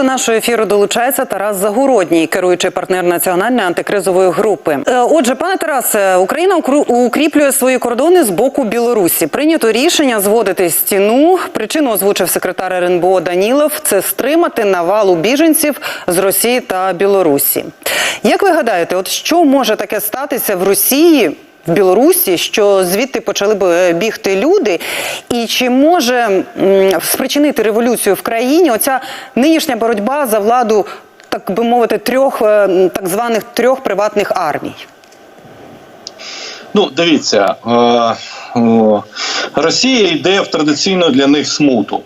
до нашого ефіру долучається Тарас Загородній, керуючий партнер національної антикризової групи. Е, Отже, пане Тарасе, Україна укріплює свої кордони з боку Білорусі. Прийнято рішення зводити стіну. Причину озвучив секретар РНБО Данілов. Це стримати навалу біженців з Росії та Білорусі. Як ви гадаєте, от що може таке статися в Росії? В Білорусі, що звідти почали б е, бігти люди, і чи може спричинити революцію в країні оця нинішня боротьба за владу, так би мовити, трьох е, так званих трьох приватних армій? Ну, дивіться, е, Росія йде в традиційну для них смуту,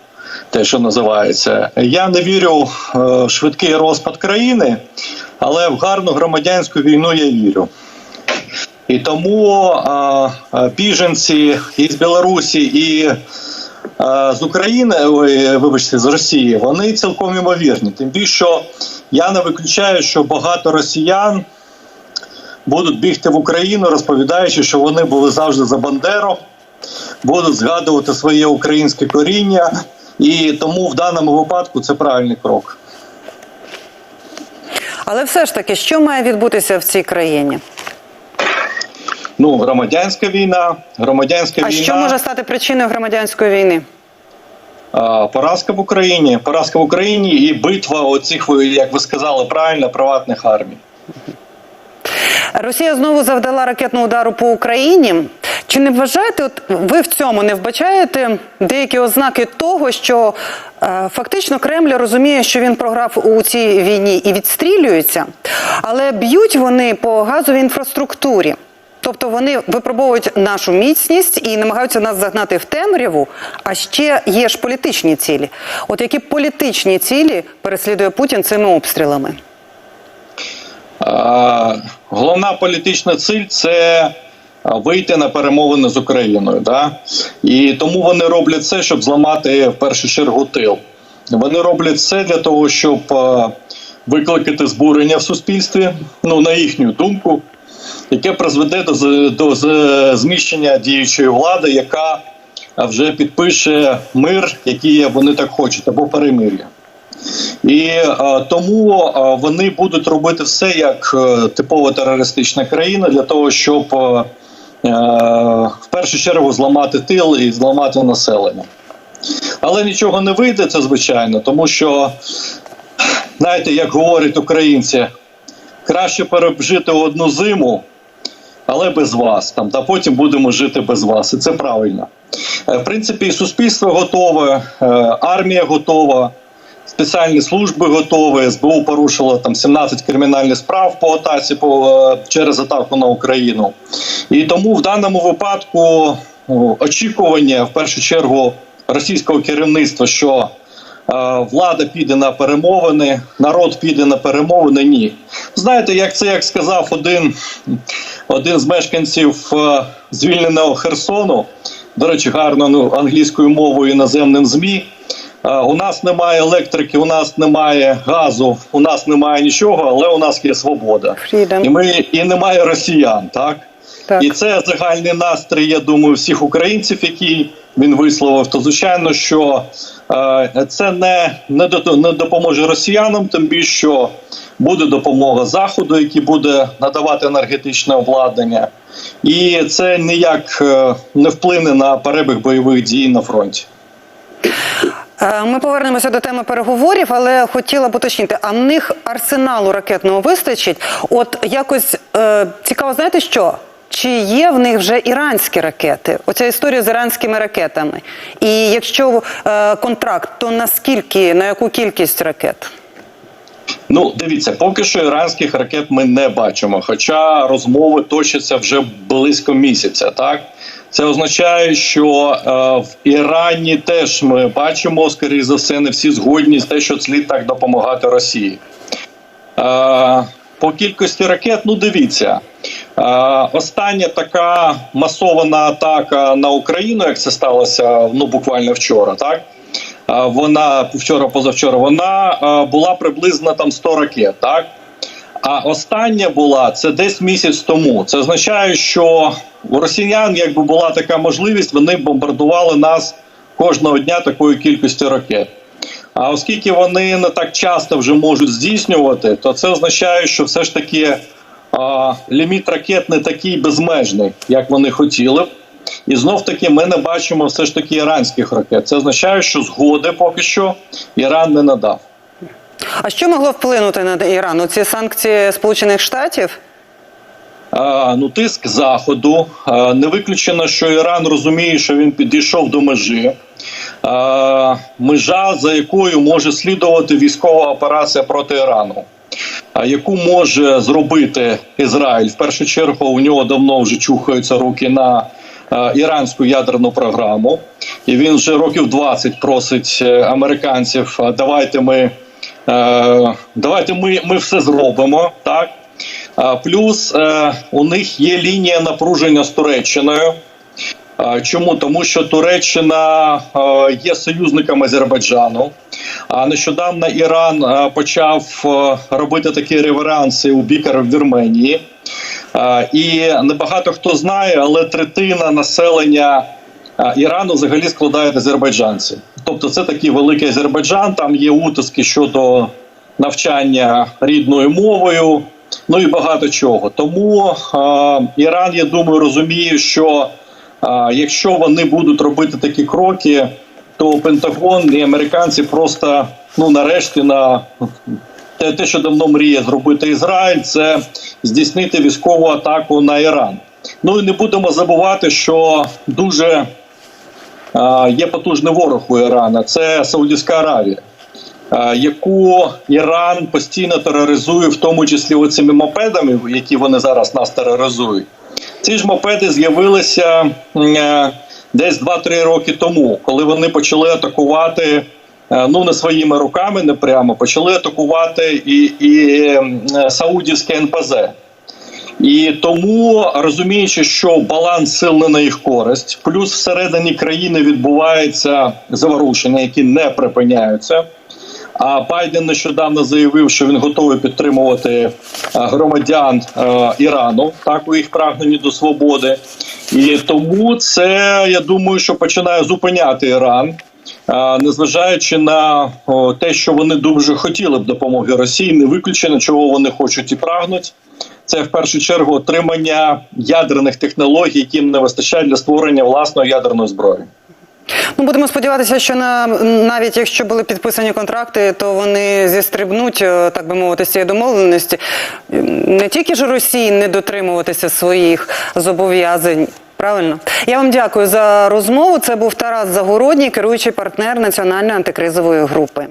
те, що називається. Я не вірю в швидкий розпад країни, але в гарну громадянську війну я вірю. І тому е, біженці із Білорусі і е, з України, ой, вибачте, з Росії, вони цілком імовірні. Тим більше, я не виключаю, що багато росіян будуть бігти в Україну, розповідаючи, що вони були завжди за Бандеру, будуть згадувати своє українське коріння, і тому в даному випадку це правильний крок. Але все ж таки, що має відбутися в цій країні? Ну, громадянська війна, громадянська А війна, що може стати причиною громадянської війни? поразка в Україні, поразка в Україні і битва оцих, як ви сказали, правильно, приватних армій. Росія знову завдала ракетного удару по Україні. Чи не вважаєте, от ви в цьому не вбачаєте деякі ознаки того, що е, фактично Кремль розуміє, що він програв у цій війні і відстрілюється, але б'ють вони по газовій інфраструктурі. Тобто вони випробовують нашу міцність і намагаються нас загнати в темряву. А ще є ж політичні цілі. От які політичні цілі переслідує Путін цими обстрілами? Головна політична ціль це вийти на перемовини з Україною. Да? І тому вони роблять все, щоб зламати в першу чергу тил. Вони роблять все для того, щоб викликати збурення в суспільстві, ну на їхню думку, яке призведе до, до зміщення діючої влади, яка вже підпише мир, який вони так хочуть, або перемир'я. І е, тому е, вони будуть робити все як е, типова терористична країна для того, щоб е, е, в першу чергу зламати тил і зламати населення. Але нічого не вийде, це звичайно, тому що, знаєте, як говорять українці, краще пережити одну зиму, але без вас там, та потім будемо жити без вас. І це правильно. Е, В принципі, суспільство готове, е, армія готова. Спеціальні служби готові. СБУ порушило там 17 кримінальних справ по атаці по е, через атаку на Україну. І тому в даному випадку очікування в першу чергу російського керівництва, що влада піде на перемовини, народ піде на перемовини. Ні, знаєте, як це як сказав один, один з мешканців е, звільненого Херсону. До речі, гарно ну, англійською мовою іноземним змі. Е, У нас немає електрики, у нас немає газу, у нас немає нічого, але у нас є свобода. Freedom. І ми і немає росіян, так? Так. І це загальний настрій, я думаю, всіх українців, які він висловив. То звичайно, що е, це не, не, не допоможе росіянам, тим більше що буде допомога заходу, який буде надавати енергетичне обладнання, і це ніяк е, не вплине на перебіг бойових дій на фронті. Е, Ми повернемося до теми переговорів, але хотіла б уточнити, а в них арсеналу ракетного вистачить? От якось е, цікаво, знаєте що? Чи є в них вже іранські ракети? Оця історія з іранськими ракетами. І якщо е, контракт, то наскільки, на яку кількість ракет? Ну, дивіться, поки що іранських ракет ми не бачимо. Хоча розмови точаться вже близько місяця. Так це означає, що е, в Ірані теж ми бачимо, скоріше за все, не всі згодні з те, що слід так допомагати Росії. Е, по кількості ракет, ну дивіться. Е, остання така масована атака на Україну, як це сталося ну буквально вчора, так Е, вона вчора, позавчора, вона е, була приблизно там 100 ракет, так. А остання була це десь місяць тому. Це означає, що у росіян, якби була така можливість, вони бомбардували нас кожного дня такою кількістю ракет. А оскільки вони не так часто вже можуть здійснювати, то це означає, що все ж таки а, ліміт ракет не такий безмежний, як вони хотіли б. І знов таки ми не бачимо все ж таки іранських ракет. Це означає, що згоди поки що Іран не надав. А що могло вплинути на Іран? Ці санкції Сполучених Штатів? А, ну, тиск заходу. А, не виключено, що Іран розуміє, що він підійшов до межі. А, межа, за якою може слідувати військова операція проти Ірану. Яку може зробити Ізраїль? В першу чергу у нього давно вже чухаються руки на е, іранську ядерну програму, і він вже років 20 просить е, американців: давайте ми, е, давайте ми, ми все зробимо так. Плюс е, у них є лінія напруження з Туреччиною. Чому? Тому що Туреччина є союзником Азербайджану. А нещодавно Іран почав робити такі реверанси у бік Вірменії. І небагато хто знає, але третина населення Ірану взагалі складають азербайджанці. Тобто, це такий великий Азербайджан. Там є утиски щодо навчання рідною мовою. Ну і багато чого. Тому Іран, я думаю, розуміє, що якщо вони будуть робити такі кроки, то Пентагон і американці просто ну нарешті на те, те, що давно мріє зробити Ізраїль, це здійснити військову атаку на Іран. Ну і не будемо забувати, що дуже е, є потужний ворог у Ірана. Це Саудівська Аравія. е, Яку Іран постійно тероризує, в тому числі оцими мопедами, які вони зараз нас тероризують. Ці ж мопеди з'явилися е, десь 2-3 роки тому, коли вони почали атакувати е, ну не своїми руками, не прямо почали атакувати і, і е, саудівське НПЗ. І тому розуміючи, що баланс сил не на їх користь, плюс всередині країни відбуваються заворушення, які не припиняються. А Байден нещодавно заявив, що він готовий підтримувати е, громадян е, Ірану, так у їх прагненні до свободи. І тому це я думаю, що починає зупиняти Іран, е, незважаючи на те, що вони дуже хотіли б допомоги Росії, не виключено, чого вони хочуть і прагнуть. Це в першу чергу отримання ядерних технологій, яким не вистачає для створення власної ядерної зброї. Ну, будемо сподіватися, що на навіть якщо були підписані контракти, то вони зістрибнуть, е, так би мовити, з цієї домовленості. Не тільки ж Росії не дотримуватися своїх зобов'язань. Правильно, я вам дякую за розмову. Це був Тарас Загородній, керуючий партнер національної антикризової групи.